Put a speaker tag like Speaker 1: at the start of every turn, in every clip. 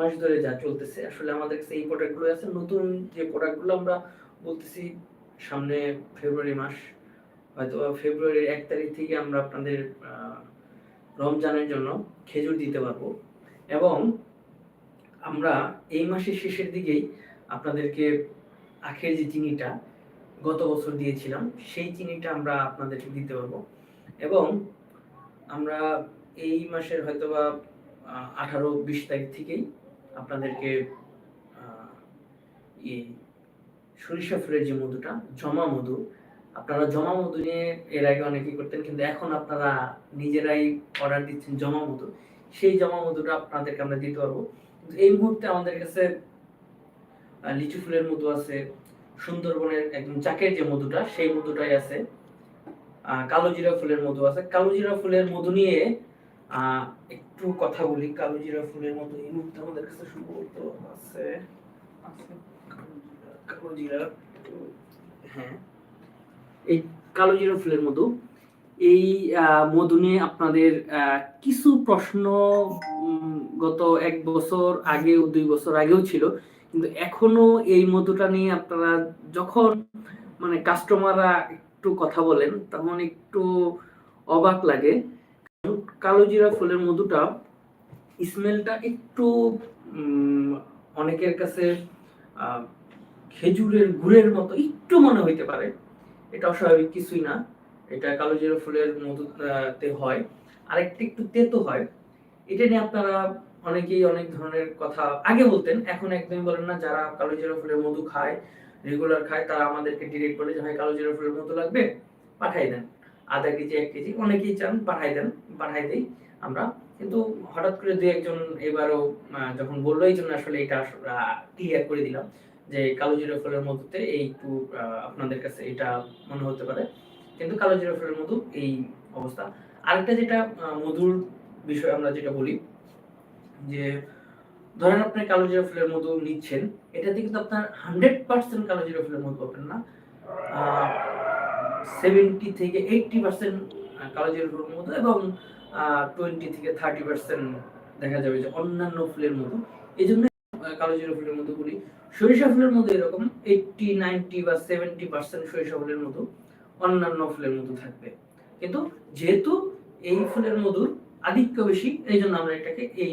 Speaker 1: মাস ধরে যা চলতেছে, আসলে আমাদের কাছে এই প্রোডাক্টগুলো আছে। নতুন যে প্রোডাক্টগুলো আমরা বলতেছি, সামনে ফেব্রুয়ারি মাস, হয়তো ফেব্রুয়ারির এক তারিখ থেকে আমরা আপনাদের রমজানের জন্য খেজুর দিতে পারব। এবং আমরা এই মাসের শেষের দিকেই আপনাদেরকে আখের যে চিনিটা গত বছর দিয়েছিলাম, সেই চিনিটা আমরা আপনাদেরকে দিতে পারব। এবং আমরা এই মাসের হয়তোবা আঠারো বিশ তারিখ থেকেই আপনাদেরকে সরিষা ফুলের যে মধুটা জমা মধু আপনারা জমা মধু নিয়ে এর আগে অনেকেই করতেন কিন্তু এখন আপনারা নিজেরাই অর্ডার দিচ্ছেন জমা মধু। সেই জমা মধুটা আপনাদেরকে আমরা দিতে পারব। কিন্তু এই মুহূর্তে আমাদের কাছে লিচু ফুলের মধু আছে সুন্দরবনের একদম চাকের যে মধুটা সেই মধুটাই আছে। আহ, কালো জিরা ফুলের মধু আছে। কালো জিরা ফুলের মধু নিয়ে একটু কথা বলি কালো জিরা ফুলের মতো এই মুহূর্তে আমাদের কাছে সম্ভবত আছে। কালো জিরা হ্যাঁ। এই কালো জিরা ফুলের মধু। এই মধু নিয়ে আপনাদের কিছু প্রশ্ন গত এক বছর আগেও দুই বছর আগেও ছিল। কিন্তু এখনও এই মধুটা নিয়ে আপনারা যখন মানে কাস্টমাররা একটু কথা বলেন তখন একটু অবাক লাগে। কালো জিরা ফুলের মধুটা স্মেলটা একটু অনেকের কাছে খেজুরের গুড়ের মতো একটু মনে হইতে পারে। এটা অস্বাভাবিক কিছুই না। এটা কালো জিরা ফুলের মধুতে হয়। আরেকটা একটু তেতো হয়। এটা নিয়ে আপনারা অনেকেই অনেক ধরনের কথা আগে বলতেন। এখন একদমই বলেন না, যারা কালো জিরা ফুলের মধু খায় রেগুলার খায়, তারা আমাদেরকে ডিরেক্ট বলে যে, ভাই, কালো জিরা ফুলের মধু লাগবে? পাঠাই দেন। আধা কেজি, এক কেজি অনেকেই চান, পাঠাই দেন, পাঠাই দেই আমরা। কিন্তু হঠাৎ করে দু একজন এবারও যখন বলল, এই জন্য আসলে এটা ক্লিয়ার করে দিলাম যে কালো জিরা ফুলের মধুতে এই একটু আপনাদের কাছে এটা মনে হতে পারে। কিন্তু কালো জিরা ফুলের মধু এই অবস্থা। আরেকটা যেটা মধুর বিষয় আমরা যেটা বলি, যে ধরেন আপনি কালো জিরা ফুলের মধু নিচ্ছেন, এটাতে কিন্তু আপনার হান্ড্রেড পার্সেন্ট কালো জিরা ফুলের মধু পাবেন না। সেভেন্টি থেকে এইটটি পার্সেন্ট কালো জিরা ফুলের মধু এবং টোয়েন্টি থেকে থার্টি পার্সেন্ট দেখা যাবে যে অন্যান্য ফুলের মধু এই জন্য আহ, কালো জিরা ফুলের মধু বলি। সরিষা ফুলের মধু এরকম এইটটি নাইনটি বা সেভেন্টি পার্সেন্ট সরিষা ফুলের মধু অন্যান্য ফুলের মধু থাকবে। কিন্তু যেহেতু এই ফুলের মধুর আধিক্য বেশি এই জন্য আমরা এটাকে এই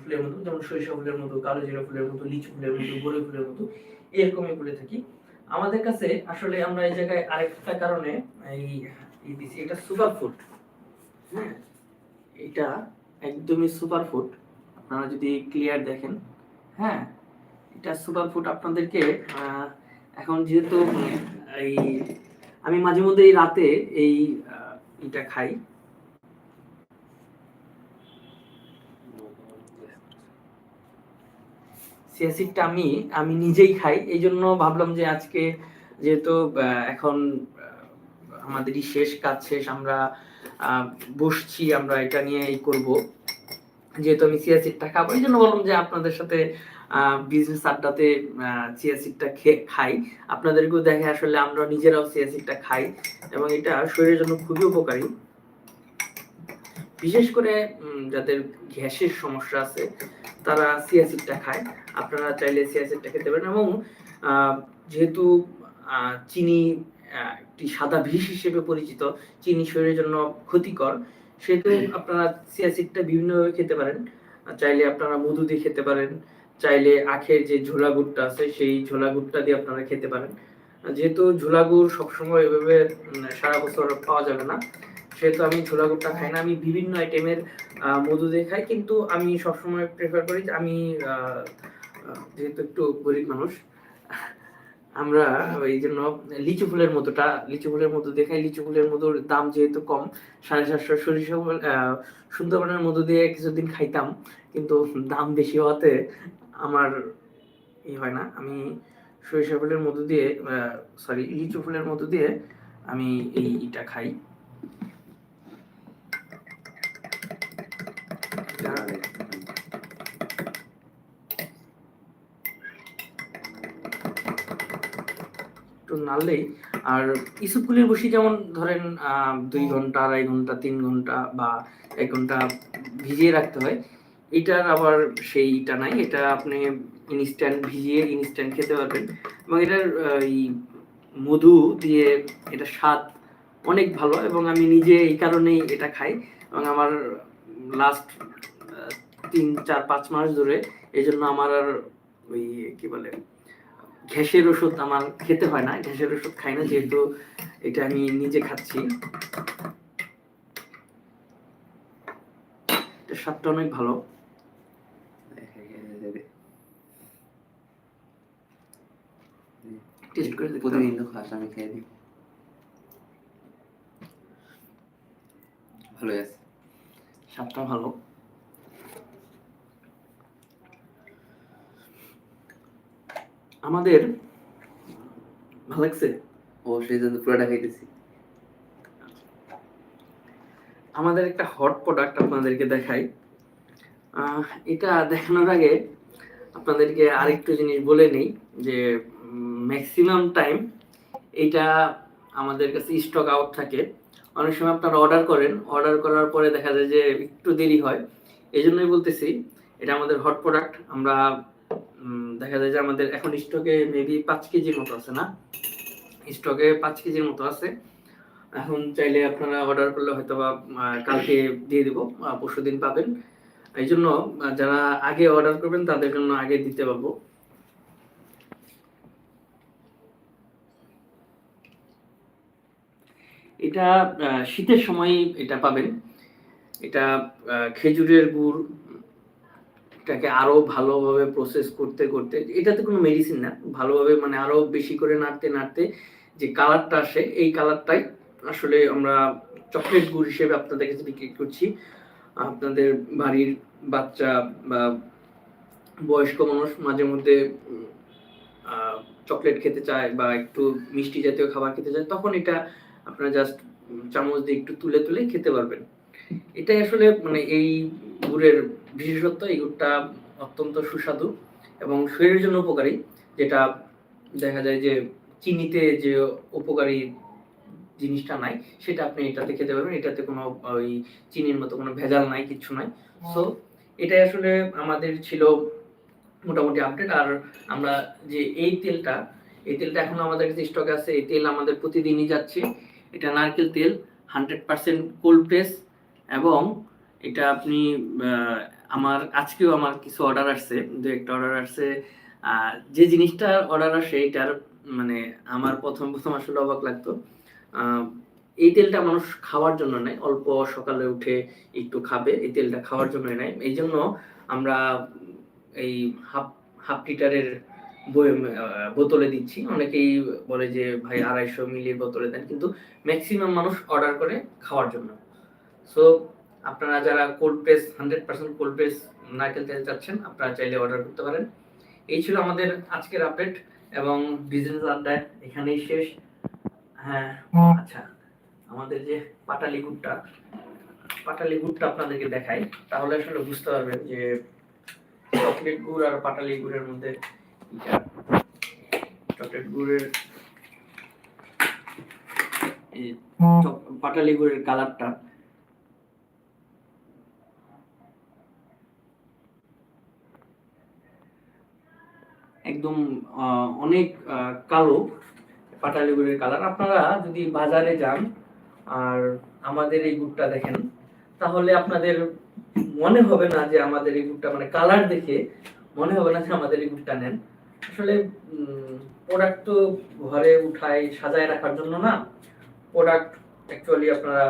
Speaker 1: ফুলের মধু যেমন সরিষা ফুলের মধু কালো জিরা ফুলের মতো লিচু ফুলের মতো বড়ই ফুলের মধু এরকমই বলে থাকি। আমাদের কাছে আসলে আমরা এই জায়গায় আরেকটা কারণে এই দিছি, এটা সুপার ফুড হ্যাঁ এটা একদমই সুপার ফুড আপনারা যদি ক্লিয়ার দেখেন হ্যাঁ এটা সুপার ফুড আপনাদেরকে এখন যেহেতু, এই, আমি মাঝে মধ্যে এই রাতে এই এটা খাই। সিয়াসিডটা আমি আমি নিজেই খাই। এই জন্য ভাবলাম যে আজকে যেহেতু এখন আমাদেরই শেষ কাজ শেষ, আমরা বসছি, আমরা এটা নিয়ে এই করব। যেহেতু আমি সিয়াসিডটা খাব, এই জন্য বললাম যে আপনাদের সাথে বিজনেস আড্ডাতে সিয়াসিডটা খেয়ে খাই। আপনাদেরকেও দেখে আসলে আমরা নিজেরাও সিয়াসিডটা খাই এবং এটা শরীরের জন্য খুবই উপকারী। বিশেষ করে যাদের গ্যাসের সমস্যা আছে তারা সিয়াসিডটা খায়। আপনারা চাইলে সিয়াসিডটা খেতে পারেন এবং যেহেতু চিনি একটি সাদা বিষ হিসেবে পরিচিত চিনি শরীরের জন্য ক্ষতিকর সেহেতু আপনারা সিয়াসিডটা বিভিন্নভাবে খেতে পারেন। চাইলে আপনারা মধু দিয়ে খেতে পারেন চাইলে আখের যে ঝোলা গুড়টা আছে সেই ঝোলা গুড়টা দিয়ে আপনারা খেতে পারেন। যেহেতু ঝোলা গুড় সবসময় এভাবে সারা বছর পাওয়া যাবে না সেহেতু আমি ছোলা গুড়টা খাই না, আমি বিভিন্ন আইটেমের মধু দিয়ে খাই, কিন্তু আমি সবসময় প্রেফার করি যে আমি যেহেতু একটু গরিব মানুষ, আমরা এই জন্য লিচু ফুলের মতোটা লিচু ফুলের মধু দেখাই লিচু ফুলের মধুর দাম যেহেতু কম, সাড়ে সাতশো সরিষা সুন্দরবনের মধু দিয়ে কিছুদিন খাইতাম, কিন্তু দাম বেশি হওয়াতে আমার ই হয় না, আমি সরিষা ফুলের মধু দিয়ে সরি লিচু ফুলের মধু দিয়ে আমি এইটা খাই। নাড়লেই আর ইসুপুলের বসি যেমন ধরেন দুই ঘণ্টা আড়াই ঘণ্টা তিন ঘণ্টা বা এক ঘণ্টা ভিজিয়ে রাখতে হয় এটার আবার সেইটা নাই। এটা আপনি ইনস্ট্যান্ট ভিজিয়ে ইনস্ট্যান্ট খেতে পারবেন। এবং এটার এই মধু দিয়ে এটা স্বাদ অনেক ভালো। এবং আমি নিজে এই কারণেই এটা খাই। এবং আমার লাস্ট তিন চার পাঁচ মাস ধরে এই জন্য আমার আর ওই কি বলে ঘ্যাসের ওষুধ আমার খেতে হয় না ঘ্যাসের ওষুধ খাই না যেহেতু এটা আমি নিজে খাচ্ছি। স্বাদটা অনেক ভালো। টেস্ট করে
Speaker 2: প্রতিদিন তো খাস আমি খেয়ে দিই ভালো আছে।
Speaker 1: স্বাদটা ভালো। আমাদের ভালো লাগছে
Speaker 2: ও সেই জন্য পুরোটা খাইতেছি।
Speaker 1: আমাদের একটা হট প্রোডাক্ট আপনাদেরকে দেখাই। এটা দেখানোর আগে আপনাদেরকে আরেকটু জিনিস বলে নেই যে ম্যাক্সিমাম টাইম এটা আমাদের কাছে স্টক আউট থাকে। অনেক সময় আপনারা অর্ডার করেন অর্ডার করার পরে দেখা যায় যে একটু দেরি হয়। এই জন্যই বলতেছি এটা আমাদের হট প্রোডাক্ট আমরা দেখা যায় যে আমাদের এখন স্টকে মেবি পাঁচ কেজির মতো আছে না? স্টকে পাঁচ কেজির মতো আছে। এখন চাইলে আপনারা অর্ডার করলে হয়তো বা কালকে দিয়ে দেবো পরশু দিন পাবেন। এই জন্য যারা আগে অর্ডার করবেন, তাদের জন্য আগে দিতে পারব। এটা শীতের সময় এটা পাবেন। এটা খেজুরের গুড় এটাকে আরও ভালোভাবে প্রসেস করতে করতে, এটাতে কোনো মেডিসিন না, ভালোভাবে মানে আরও বেশি করে নাড়তে নাড়তে যে কালারটা আসে, এই কালারটাই আসলে আমরা চকলেট গুড় হিসেবে আপনাদের কাছে বিক্রি করছি। আপনাদের বাড়ির বাচ্চা বা বয়স্ক মানুষ মাঝে মধ্যে চকলেট খেতে চায় বা একটু মিষ্টি জাতীয় খাবার খেতে চায়, তখন এটা আপনারা জাস্ট চামচ দিয়ে একটু তুলে তুলে খেতে পারবেন। এটাই আসলে মানে এই গুড়ের বিশেষত্ব এই গুড়টা অত্যন্ত সুস্বাদু এবং শরীরের জন্য উপকারী যেটা দেখা যায় যে চিনিতে যে উপকারী জিনিসটা নাই সেটা আপনি এটাতে খেতে পারবেন। এটাতে কোনো ওই চিনির মতো কোনো ভেজাল নাই কিছু নাই। সো এটাই আসলে আমাদের ছিল মোটামুটি আপডেট আর আমরা যে এই তেলটা এই তেলটা এখন আমাদের কাছে স্টক আছে। এই তেল আমাদের প্রতিদিনই যাচ্ছে। এটা নারকেল তেল হান্ড্রেড পার্সেন্ট কোল্ড প্রেস এবং এটা আপনি আমার, আজকেও আমার কিছু অর্ডার আসছে, দু একটা অর্ডার আসছে। যে জিনিসটা অর্ডার আসে, এটার মানে আমার প্রথম প্রথম আসলে অবাক লাগতো। এই তেলটা মানুষ খাওয়ার জন্য নেয়। অল্প সকালে উঠে একটু খাবে, এই তেলটা খাওয়ার জন্য নেয়। এই জন্য আমরা এই হাফ হাফ লিটারের বোতলে দিচ্ছি। অনেকেই বলে যে, ভাই, আড়াইশো মিলির বোতলে দেন। কিন্তু ম্যাক্সিমাম মানুষ অর্ডার করে খাওয়ার জন্য। সো আপনারা যারা cold press hundred percent cold press নারকেল তেল চাচ্ছেন আপনারা চাইলে অর্ডার করতে পারেন। এই ছিল আমাদের আজকের আপডেট এবং বিজনেস আড্ডা এখানেই শেষ। হ্যাঁ আচ্ছা আমাদের যে পাটালি গুড়টা পাটালি গুড়টা আপনাদেরকে দেখাই। তাহলে আসলে বুঝতে পারবেন যে চকলেট গুড় আর পাটালি গুড়ের মধ্যে চকলেট গুড়ের পাটালি গুড়ের কালারটা একদম অনেক কালো পাটালি গুড়ের কালার। আপনারা যদি বাজারে যান আর আমাদের এই গুড়টা দেখেন, তাহলে আপনাদের মনে হবে না যে আমাদের এই গুড়টা মানে কালার দেখে মনে হবে না যে আমাদের এই গুড়টা নেন। আসলে প্রোডাক্ট তো ঘরে উঠায়, সাজায় রাখার জন্য না। প্রোডাক্ট অ্যাকচুয়ালি আপনারা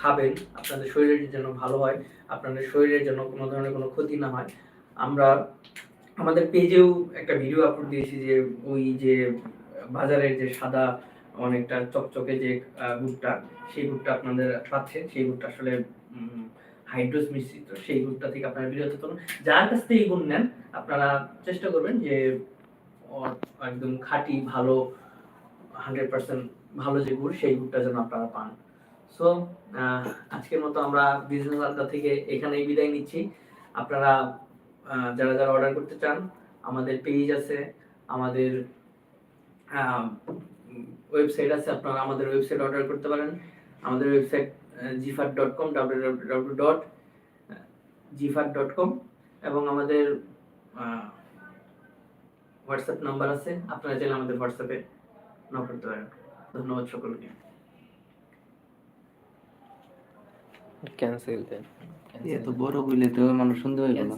Speaker 1: খাবেন। আপনাদের শরীরের জন্য ভালো হয়। আপনাদের শরীরের জন্য কোনো ধরনের কোনো ক্ষতি না হয়। আমরা আমাদের পেজেও একটা ভিডিও আপলোড দিয়েছি যে ওই যে বাজারের যে সাদা অনেকটা চকচকে যে গুড়টা, সেই গুড়টা আপনাদের পাচ্ছে। সেই গুড়টা আসলে হাইড্রোস মিশ্রিত। সেই গুড়টা থেকে আপনারা বিরত থাকুন যার কাছ থেকে এই গুড় নেন, আপনারা চেষ্টা করবেন যে একদম খাঁটি, ভালো হান্ড্রেড পার্সেন্ট ভালো যে গুড়, সেই গুড়টা যেন আপনারা পান। সো আজকের মতো আমরা বিজনেস আড্ডা থেকে এখানেই বিদায় নিচ্ছি। আপনারা যারা যারা অর্ডার করতে চান, আমাদের পেজ আছে, আমাদের ওয়েবসাইট আছে, আপনারা আমাদের ওয়েবসাইট অর্ডার করতে পারেন। আমাদের ওয়েবসাইট জিফার ডট কম ডাব্লিউ ডট জিফার ডট কম এবং আমাদের হোয়াটসঅ্যাপ নাম্বার আছে, আপনারা চাইলে আমাদের হোয়াটসঅ্যাপে নক করতে পারেন। ধন্যবাদ সকলকে।
Speaker 3: ক্যান্সেল
Speaker 2: এত বড় হইলে তো মানুষ শুনতে হয়ে
Speaker 3: না।